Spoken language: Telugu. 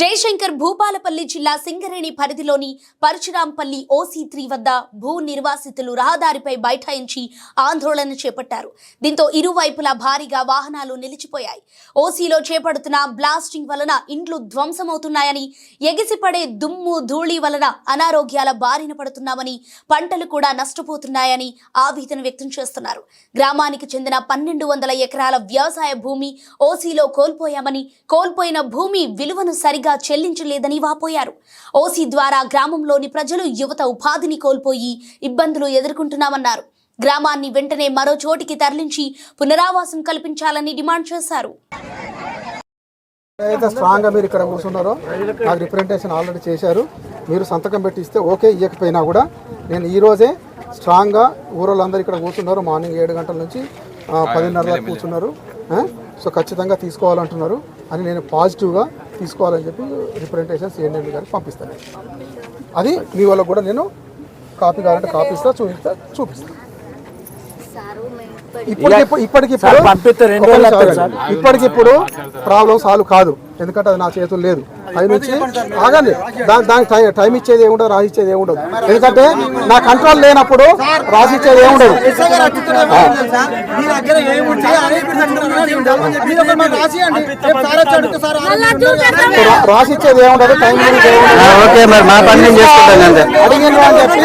జయశంకర్ భూపాలపల్లి జిల్లా సింగరేణి పరిధిలోని పరశురాంపల్లి ఓసీ త్రీ వద్ద భూ నిర్వాసితులు రహదారిపై బైఠాయించి ఆందోళన చేపట్టారు. దీంతో ఇరువైపులా భారీగా వాహనాలు నిలిచిపోయాయి. ఓసీలో చేపడుతున్న బ్లాస్టింగ్ వలన ఇండ్లు ధ్వంసమవుతున్నాయని ఎగిసిపడే దుమ్ము ధూళి వలన అనారోగ్యాల బారిన పడుతున్నామని పంటలు కూడా నష్టపోతున్నాయని ఆవేదన వ్యక్తం చేస్తున్నారు. గ్రామానికి చెందిన పన్నెండు వందల ఎకరాల వ్యవసాయ భూమి ఓసీలో కోల్పోయామని కోల్పోయిన భూమి విలువను సరిగా చెల్లించలేదని వాపోయారు. ఓసీ ద్వారా గ్రామంలోని ప్రజలు యువత ఉపాధిని కోల్పోయి ఇబ్బందులు ఎదుర్కొంటున్నామన్నారు. గ్రామాన్ని వెంటనే మరో చోటికి తరలించి పునరావాసం కల్పించాలని డిమాండ్ చేశారు. స్ట్రాంగ్గా మీరు ఇక్కడ కూర్చున్నారో నాకు రిప్రజెంటేషన్ ఆల్రెడీ చేశారు. మీరు సంతకం పెట్టి ఇస్తే ఓకే ఇవ్వకపోయినా కూడా నేను ఈరోజే స్ట్రాంగ్గా ఊరోళ్ళందరూ ఇక్కడ కూర్చున్నారు. మార్నింగ్ ఏడు గంటల నుంచి పదిన్నర దాకా కూర్చున్నారు. సో ఖచ్చితంగా తీసుకోవాలంటున్నారు అని నేను పాజిటివ్గా తీసుకోవాలని చెప్పి రిప్రజెంటేషన్ సిఎన్ఎం గారికి పంపిస్తాను అది మీ వాళ్ళకు కూడా నేను కాపీ కావాలంటే కాపీ ఇస్తా చూపిస్తా చూపిస్తా. ఇప్పటికిప్పుడు ఇప్పటికిప్పుడు పంపిస్తే రెండు ఒక్క రోజులు నిమిషం వస్తుంది ఆగండి. ఇప్పటికిప్పుడు ప్రాబ్లం సాల్వ్ కాదు. ఎందుకంటే అది నా చేతులు లేదు. టైం ఇచ్చి ఆగండి. దాని దానికి టైం టైం ఇచ్చేది ఏముండదు రాసి ఇచ్చేది ఏముండదు. ఎందుకంటే నా కంట్రోల్ లేనప్పుడు రాసి ఇచ్చేది ఏముండదు. రాసి ఇచ్చేది ఏముండదు? టైం. ఓకే మరి మా పని మేము చేసుకుంటాం అంతే. అడిగిన అని చెప్పి.